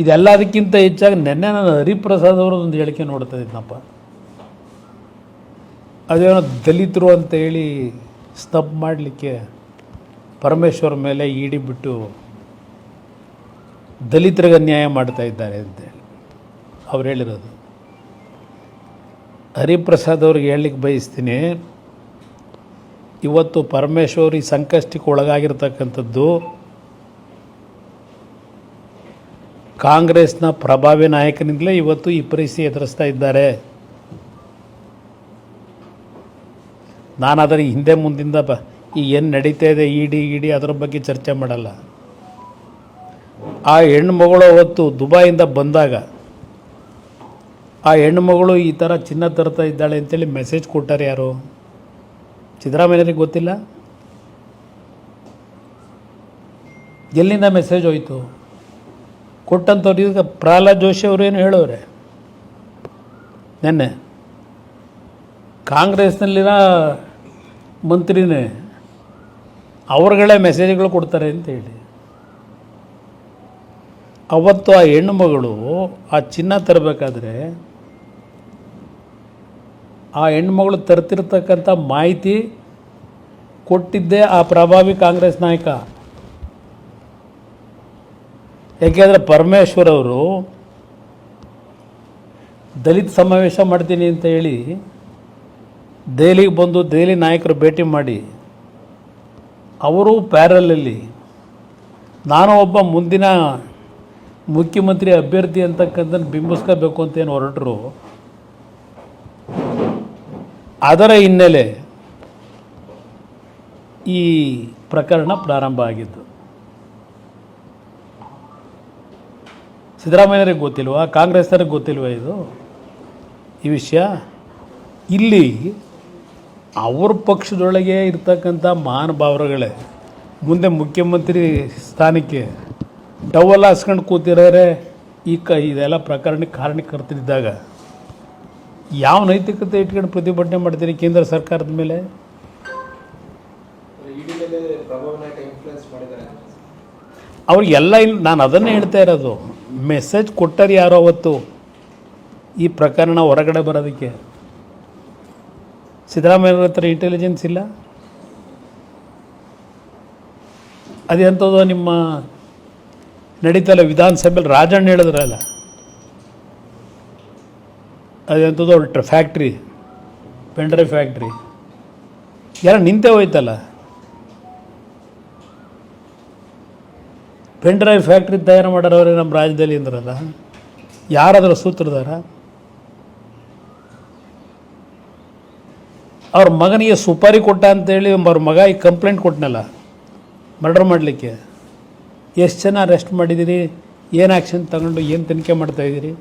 ಇದೆಲ್ಲದಕ್ಕಿಂತ ಹೆಚ್ಚಾಗಿ ನೆನ್ನೆ ನಾನು ಹರಿಪ್ರಸಾದ್ ಅವರದೊಂದು ಹೇಳಿಕೆ ನೋಡ್ತಾ ಇದ್ನಪ್ಪ. ಅದೇನೋ ದಲಿತರು ಅಂತ ಹೇಳಿ ಸ್ತಬ್ ಮಾಡಲಿಕ್ಕೆ ಪರಮೇಶ್ವರ ಮೇಲೆ ಇಡಿ ಬಿಟ್ಟು ದಲಿತರಿಗೆ ಅನ್ಯಾಯ ಮಾಡ್ತಾ ಇದ್ದಾರೆ ಅಂತೇಳಿ ಅವ್ರು ಹೇಳಿರೋದು. ಹರಿಪ್ರಸಾದ್ ಅವ್ರಿಗೆ ಹೇಳಲಿಕ್ಕೆ ಬಯಸ್ತೀನಿ, ಇವತ್ತು ಪರಮೇಶ್ವರ್ ಈ ಸಂಕಷ್ಟಕ್ಕೆ ಒಳಗಾಗಿರ್ತಕ್ಕಂಥದ್ದು ಕಾಂಗ್ರೆಸ್ನ ಪ್ರಭಾವಿ ನಾಯಕನಿಂದಲೇ ಇವತ್ತು ಈ ಪರಿಸ್ಥಿತಿ ಎದುರಿಸ್ತಾ ಇದ್ದಾರೆ. ನಾನು ಅದರ ಹಿಂದೆ ಮುಂದಿಂದ ಬ ಈ ಏನು ನಡೀತಾ ಇದೆ, ಇಡಿ ಇಡಿ, ಅದರ ಬಗ್ಗೆ ಚರ್ಚೆ ಮಾಡಲ್ಲ. ಆ ಹೆಣ್ಣುಮಗಳು ಅವತ್ತು ದುಬಾಯಿಂದ ಬಂದಾಗ, ಆ ಹೆಣ್ಣುಮಗಳು ಈ ಥರ ಚಿನ್ನ ತರ್ತಾ ಇದ್ದಾಳೆ ಅಂತೇಳಿ ಮೆಸೇಜ್ ಕೊಟ್ಟಾರೆ ಯಾರು? ಸಿದ್ದರಾಮಯ್ಯನಿಗೆ ಗೊತ್ತಿಲ್ಲ? ಎಲ್ಲಿಂದ ಮೆಸೇಜ್ ಹೋಯಿತು? ಕೊಟ್ಟಂಥವ್ರು ಈಗ ಪ್ರಹ್ಲಾದ್ ಜೋಶಿ ಅವರು ಏನು ಹೇಳೋರೆ ನೆನ್ನೆ. ಕಾಂಗ್ರೆಸ್ನಲ್ಲಿನ ಮಂತ್ರಿನೇ ಅವ್ರುಗಳೇ ಮೆಸೇಜ್ಗಳು ಕೊಡ್ತಾರೆ ಅಂತ ಹೇಳಿ. ಅವತ್ತು ಆ ಹೆಣ್ಣು ಮಗಳು ಆ ಚಿನ್ನ ತರಬೇಕಾದ್ರೆ ಆ ಹೆಣ್ಮಗಳು ತರ್ತಿರ್ತಕ್ಕಂಥ ಮಾಹಿತಿ ಕೊಟ್ಟಿದ್ದೇ ಆ ಪ್ರಭಾವಿ ಕಾಂಗ್ರೆಸ್ ನಾಯಕ. ಯಾಕೆಂದರೆ ಪರಮೇಶ್ವರ್ ಅವರು ದಲಿತ ಸಮಾವೇಶ ಮಾಡ್ತೀನಿ ಅಂತ ಹೇಳಿ ದೆಹಲಿಗೆ ಬಂದು ದೆಹಲಿ ನಾಯಕರು ಭೇಟಿ ಮಾಡಿ, ಅವರು ಪ್ಯಾರಲಲ್ಲಿ ನಾನು ಒಬ್ಬ ಮುಂದಿನ ಮುಖ್ಯಮಂತ್ರಿ ಅಭ್ಯರ್ಥಿ ಅಂತಕ್ಕಂಥದ್ದು ಬಿಂಬಿಸ್ಕೋಬೇಕು ಅಂತ ಏನು ಹೊರಟರು. ಅದರ ಹಿನ್ನೆಲೆ ಈ ಪ್ರಕರಣ ಪ್ರಾರಂಭ ಆಗಿದ್ದು ಸಿದ್ದರಾಮಯ್ಯರಿಗೆ ಗೊತ್ತಿಲ್ವಾ? ಕಾಂಗ್ರೆಸ್ನವ್ರಿಗೆ ಗೊತ್ತಿಲ್ವ ಇದು? ಈ ವಿಷಯ? ಇಲ್ಲಿ ಅವ್ರ ಪಕ್ಷದೊಳಗೆ ಇರ್ತಕ್ಕಂಥ ಮಹಾನುಭಾವರುಗಳೇ ಮುಂದೆ ಮುಖ್ಯಮಂತ್ರಿ ಸ್ಥಾನಕ್ಕೆ ಡವಲ್ ಹಾಸ್ಕೊಂಡು ಕೂತಿರೋರೆ ಈ ಕ ಇದೆಲ್ಲ ಪ್ರಕರಣಕ್ಕೆ ಕಾರಣಕರ್ತರಿದ್ದಾಗ ಯಾವ ನೈತಿಕತೆ ಇಟ್ಕೊಂಡು ಪ್ರತಿಭಟನೆ ಮಾಡ್ತೀನಿ ಕೇಂದ್ರ ಸರ್ಕಾರದ ಮೇಲೆ? ಅವ್ರಿಗೆಲ್ಲ ಇಲ್ಲಿ ನಾನು ಅದನ್ನೇ ಹೇಳ್ತಾ ಇರೋದು. ಮೆಸೇಜ್ ಕೊಟ್ಟರು ಯಾರೋ ಅವತ್ತು ಈ ಪ್ರಕರಣ ಹೊರಗಡೆ ಬರೋದಕ್ಕೆ? ಸಿದ್ದರಾಮಯ್ಯವ್ರ ಹತ್ರ ಇಂಟೆಲಿಜೆನ್ಸ್ ಇಲ್ಲ? ಅದೆಂಥದ್ದು ನಿಮ್ಮ ನಡೀತಲ್ಲ ವಿಧಾನಸಭೆಯಲ್ಲಿ ರಾಜಣ್ಣ ಹೇಳಿದ್ರಲ್ಲ? ಅದೆಂಥದ್ದು ಅವ್ರ ಫ್ಯಾಕ್ಟ್ರಿ ಪೆಂಡ್ರೈ ಫ್ಯಾಕ್ಟ್ರಿ ಯಾರು ನಿಂತೆ ಹೋಯ್ತಲ್ಲ? ಪೆನ್ ಡ್ರೈವ್ ಫ್ಯಾಕ್ಟ್ರಿ ತಯಾರು ಮಾಡೋರವರೇ ನಮ್ಮ ರಾಜ್ಯದಲ್ಲಿ ಅಂದ್ರಲ್ಲ? ಯಾರಾದರೂ ಸೂತ್ರದಾರ ಅವ್ರ ಮಗನಿಗೆ ಸುಪಾರಿ ಕೊಟ್ಟ ಅಂತೇಳಿ ಅವ್ರ ಮಗ ಈಗ ಕಂಪ್ಲೇಂಟ್ ಕೊಟ್ಟನಲ್ಲ ಮರ್ಡರ್ ಮಾಡಲಿಕ್ಕೆ. ಎಷ್ಟು ಜನ ಅರೆಸ್ಟ್ ಮಾಡಿದ್ದೀರಿ ಏನು ಆ್ಯಕ್ಷನ್ ತಗೊಂಡು ಏನು ತನಿಖೆ ಮಾಡ್ತಾಯಿದ್ದೀರಿ